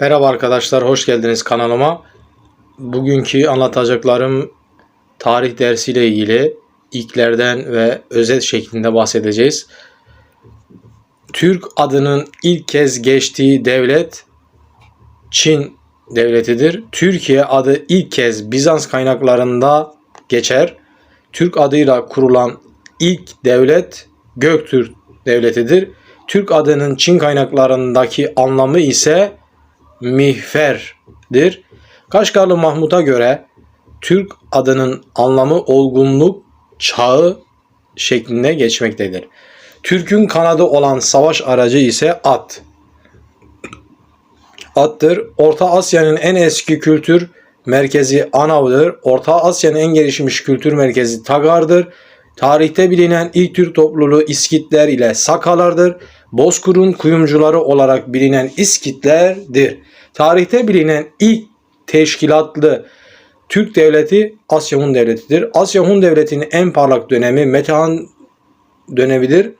Merhaba arkadaşlar, hoş geldiniz kanalıma. Bugünkü anlatacaklarım tarih dersiyle ilgili ilklerden ve özet şeklinde bahsedeceğiz. Türk adının ilk kez geçtiği devlet Çin devletidir. Türkiye adı ilk kez Bizans kaynaklarında geçer. Türk adıyla kurulan ilk devlet Göktürk devletidir. Türk adının Çin kaynaklarındaki anlamı ise mihferdir. Kaşgarlı Mahmut'a göre Türk adının anlamı olgunluk çağı şeklinde geçmektedir. Türk'ün kanadı olan savaş aracı ise at. Attır. Orta Asya'nın en eski kültür merkezi Anav'dır. Orta Asya'nın en gelişmiş kültür merkezi Tagar'dır. Tarihte bilinen ilk Türk topluluğu İskitler ile Sakalardır. Bozkır'ın kuyumcuları olarak bilinen İskitlerdir. Tarihte bilinen ilk teşkilatlı Türk devleti Asya Hun Devleti'dir. Asya Hun Devleti'nin en parlak dönemi Metehan dönemidir.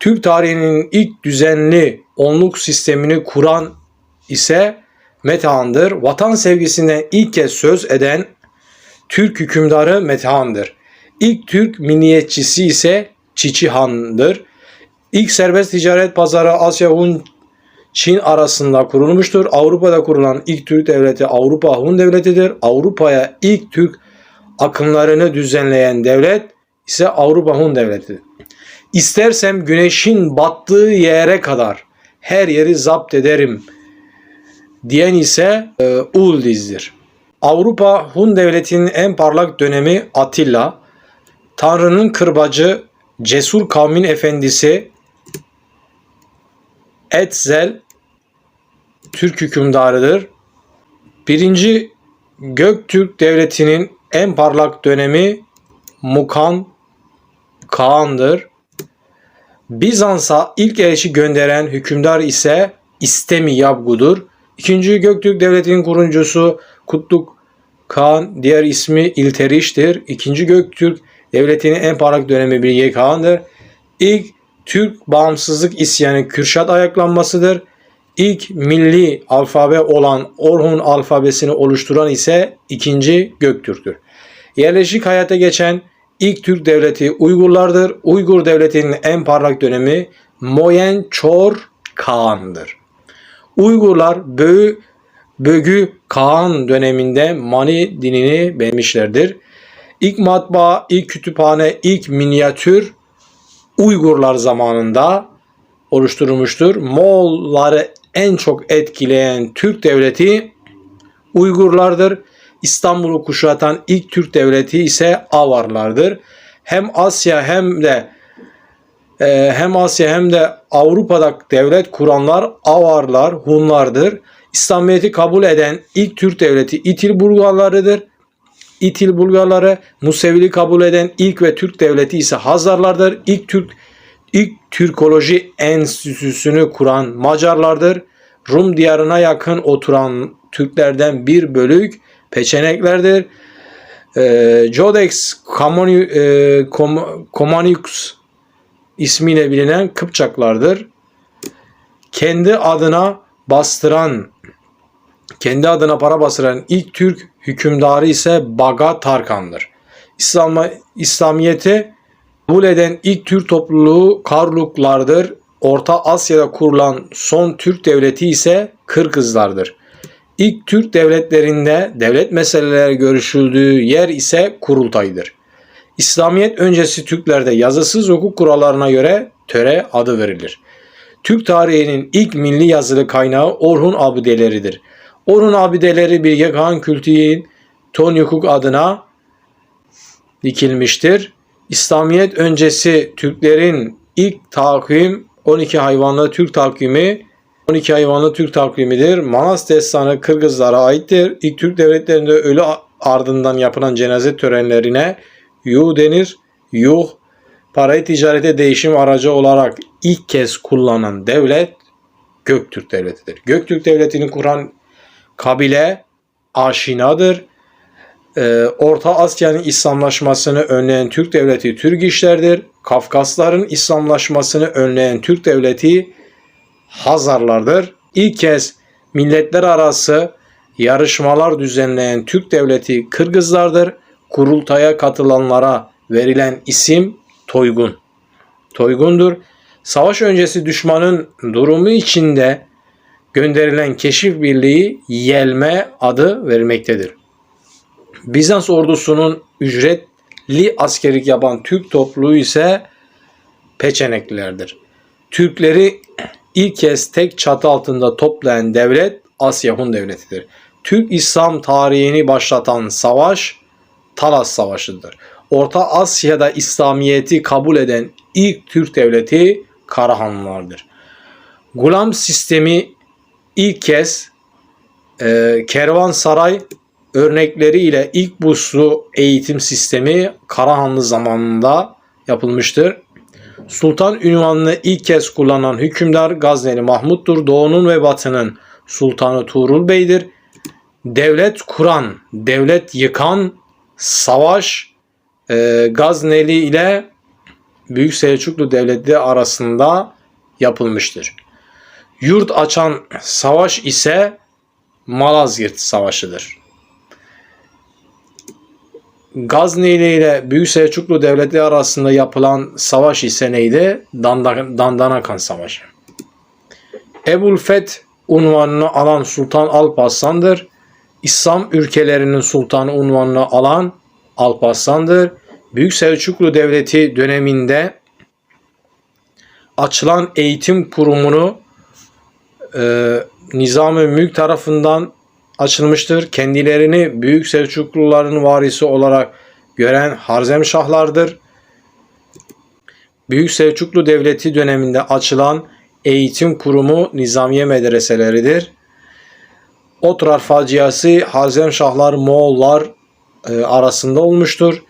Türk tarihinin ilk düzenli onluk sistemini kuran ise Metehan'dır. Vatan sevgisinden ilk kez söz eden Türk hükümdarı Metehan'dır. İlk Türk milliyetçisi ise Çiçi Han'dır. İlk serbest ticaret pazarı Asya Hun Çin arasında kurulmuştur. Avrupa'da kurulan ilk Türk devleti Avrupa Hun devletidir. Avrupa'ya ilk Türk akımlarını düzenleyen devlet ise Avrupa Hun devletidir. İstersem güneşin battığı yere kadar her yeri zapt ederim diyen ise e, Uldiz'dir. Avrupa Hun devletinin en parlak dönemi Atilla. Tanrı'nın kırbacı, cesur kavmin efendisi Etzel Türk hükümdarıdır. Birinci Göktürk devletinin en parlak dönemi Mukan Kaan'dır. Bizans'a ilk elçi gönderen hükümdar ise İstemi Yabgu'dur. İkinci Göktürk devletinin kurucusu Kutluk Kağan, diğer ismi İlteriş'tir. İkinci Göktürk devletinin en parlak dönemi Bilge Kağan'dır. İlk Türk bağımsızlık isyanı Kürşat ayaklanmasıdır. İlk milli alfabe olan Orhun alfabesini oluşturan ise ikinci Göktürk'tür. Yerleşik hayata geçen ilk Türk devleti Uygurlardır. Uygur devletinin en parlak dönemi Moyen Çor Kağan'dır. Uygurlar Böğü, Bögü Kağan döneminde Mani dinini beğenmişlerdir. İlk matbaa, ilk kütüphane, ilk minyatür Uygurlar zamanında oluşturulmuştur. Moğolları en çok etkileyen Türk devleti Uygurlardır. İstanbul'u kuşatan ilk Türk devleti ise Avarlardır. Hem Asya hem de e, hem Asya hem de Avrupa'da devlet kuranlar Avarlar, Hunlardır. İslamiyet'i kabul eden ilk Türk devleti İtil Bulgarlarıdır. İtil Bulgarları Musevili kabul eden ilk ve Türk devleti ise Hazarlardır. İlk Türk ilk Türkoloji Enstitüsü'nü kuran Macarlardır. Rum diyarına yakın oturan Türklerden bir bölük Peçeneklerdir. E, Codex Comani, e, Com, Comanius ismiyle bilinen Kıpçaklardır. Kendi adına bastıran kendi adına para bastıran ilk Türk hükümdarı ise Baga Tarkan'dır. İslam, İslamiyet'i kabul eden ilk Türk topluluğu Karluklardır. Orta Asya'da kurulan son Türk devleti ise Kırgızlardır. İlk Türk devletlerinde devlet meseleleri görüşüldüğü yer ise kurultaydır. İslamiyet öncesi Türklerde yazısız hukuk kurallarına göre töre adı verilir. Türk tarihinin ilk milli yazılı kaynağı Orhun abideleridir. Orhun abideleri Bilge Kağan Kültü'nün Tonyukuk adına dikilmiştir. İslamiyet öncesi Türklerin ilk takvim 12 hayvanlı Türk takvimi 12 hayvanlı Türk takvimidir. Manas destanı Kırgızlara aittir. İlk Türk devletlerinde ölü ardından yapılan cenaze törenlerine yuh denir. Yuh parayı ticarete değişim aracı olarak ilk kez kullanan devlet Göktürk Devleti'dir. Göktürk Devleti'ni kuran kabile aşinadır. Ee, Orta Asya'nın İslamlaşmasını önleyen Türk devleti Türk işlerdir. Kafkasların İslamlaşmasını önleyen Türk devleti Hazarlardır. İlk kez milletler arası yarışmalar düzenleyen Türk devleti Kırgızlardır. Kurultaya katılanlara verilen isim Toygun. Toygundur. Savaş öncesi düşmanın durumu içinde gönderilen keşif birliği Yelme adı vermektedir. Bizans ordusunun ücretli askerlik yapan Türk topluluğu ise Peçeneklilerdir. Türkleri ilk kez tek çatı altında toplayan devlet Asya Hun Devleti'dir. Türk İslam tarihini başlatan savaş Talas Savaşı'dır. Orta Asya'da İslamiyet'i kabul eden ilk Türk devleti Karahanlılardır. Gulam sistemi ilk kez e, kervansaray örnekleriyle ilk buslu eğitim sistemi Karahanlı zamanında yapılmıştır. Sultan ünvanını ilk kez kullanan hükümdar Gazneli Mahmut'tur. Doğu'nun ve Batı'nın Sultanı Tuğrul Bey'dir. Devlet kuran, devlet yıkan savaş e, Gazneli ile Büyük Selçuklu Devleti arasında yapılmıştır. Yurt açan savaş ise Malazgirt Savaşı'dır. Gazneli ile Büyük Selçuklu Devleti arasında yapılan savaş ise neydi? Dandan- Dandanakan Savaşı. Ebul Feth unvanını alan Sultan Alparslan'dır. İslam ülkelerinin sultanı unvanını alan Alparslan'dır. Büyük Selçuklu Devleti döneminde açılan eğitim kurumunu e, Nizam-ı Mülk tarafından açılmıştır. Kendilerini Büyük Selçukluların varisi olarak gören Harzemşahlardır. Büyük Selçuklu Devleti döneminde açılan eğitim kurumu Nizamiye medreseleridir. Otrar faciası Harzemşahlar Moğollar e, arasında olmuştur.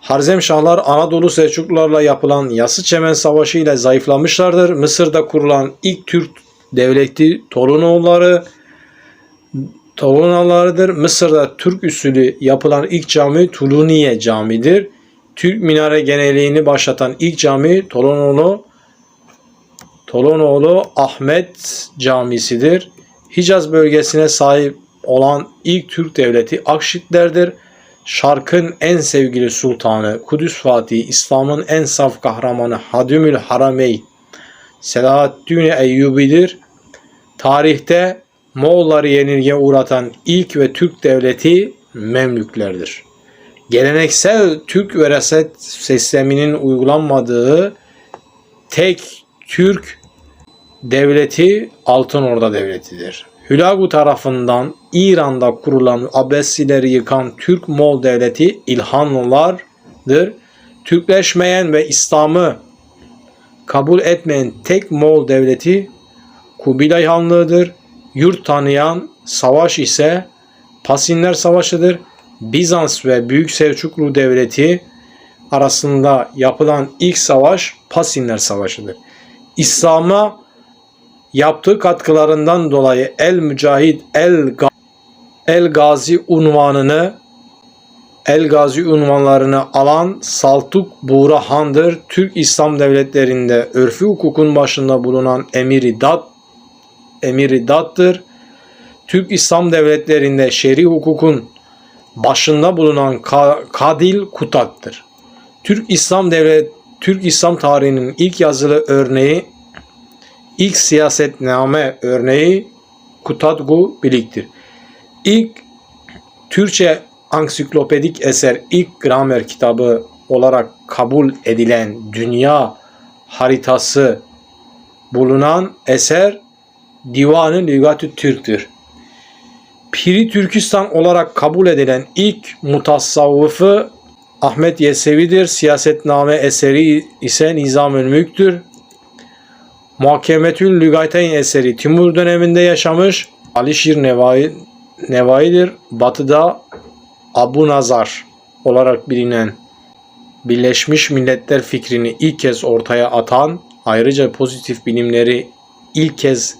Harzemşahlar Anadolu Selçuklularla yapılan Yası Çemen Savaşı ile zayıflamışlardır. Mısır'da kurulan ilk Türk devleti Tolunoğulları Tolunalarıdır. Mısır'da Türk usulü yapılan ilk cami Tuluniye Camii'dir. Türk minare geneliğini başlatan ilk cami Tolunoğlu Tolunoğlu Ahmet Camisi'dir. Hicaz bölgesine sahip olan ilk Türk devleti Akşitlerdir. Şarkın en sevgili sultanı, Kudüs Fatihi, İslam'ın en saf kahramanı Hadimül Haramey, Selahaddin Eyyubi'dir. Tarihte Moğolları yenilgiye uğratan ilk ve Türk devleti Memlüklerdir. Geleneksel Türk veraset sisteminin uygulanmadığı tek Türk devleti Altın Orda Devleti'dir. Hülagu tarafından İran'da kurulan Abbasileri yıkan Türk Moğol devleti İlhanlılardır. Türkleşmeyen ve İslam'ı kabul etmeyen tek Moğol devleti Kubilay Hanlığı'dır. Yurt tanıyan savaş ise Pasinler Savaşı'dır. Bizans ve Büyük Selçuklu Devleti arasında yapılan ilk savaş Pasinler Savaşı'dır. İslam'a yaptığı katkılarından dolayı El Mücahit El, El Gazi unvanını El Gazi unvanlarını alan Saltuk Buğra Han'dır. Türk İslam devletlerinde örfü hukukun başında bulunan Emiri Dat Emiri Dat'tır. Türk İslam devletlerinde şer'i hukukun başında bulunan Ka- Kadil Kutat'tır. Türk İslam devlet Türk İslam tarihinin ilk yazılı örneği ilk siyasetname örneği Kutatgu Bilik'tir. İlk Türkçe ansiklopedik eser ilk gramer kitabı olarak kabul edilen dünya haritası bulunan eser Divan-ı Lügatü Türk'tür. Piri Türkistan olarak kabul edilen ilk mutasavvıfı Ahmet Yesevi'dir. Siyasetname eseri ise Nizam-ı Mülk'tür. Muhakemetül Lügateyn eseri Timur döneminde yaşamış Alişir Nevai, Nevai'dir. Batı'da Abu Nazar olarak bilinen Birleşmiş Milletler fikrini ilk kez ortaya atan, ayrıca pozitif bilimleri ilk kez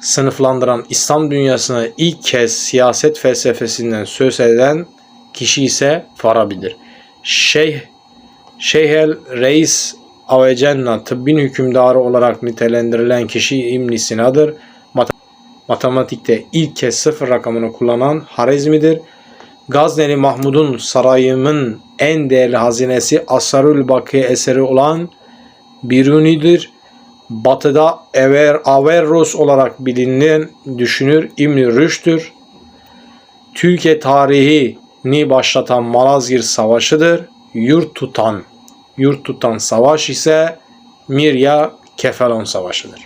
sınıflandıran İslam dünyasına ilk kez siyaset felsefesinden söz eden kişi ise Farabi'dir. Şeyh Şeyhel Reis Avecenna tıbbin hükümdarı olarak nitelendirilen kişi İbn Sina'dır. Matematikte ilk kez sıfır rakamını kullanan Harezmi'dir. Gazneli Mahmud'un sarayımın en değerli hazinesi Asarül Baki eseri olan Biruni'dir. Batı'da Ever, Averroes olarak bilinen düşünür İbn Rüşd'tür. Türkiye tarihini başlatan Malazgirt Savaşı'dır. Yurt tutan, yurt tutan savaş ise Mirya Kefalon Savaşı'dır.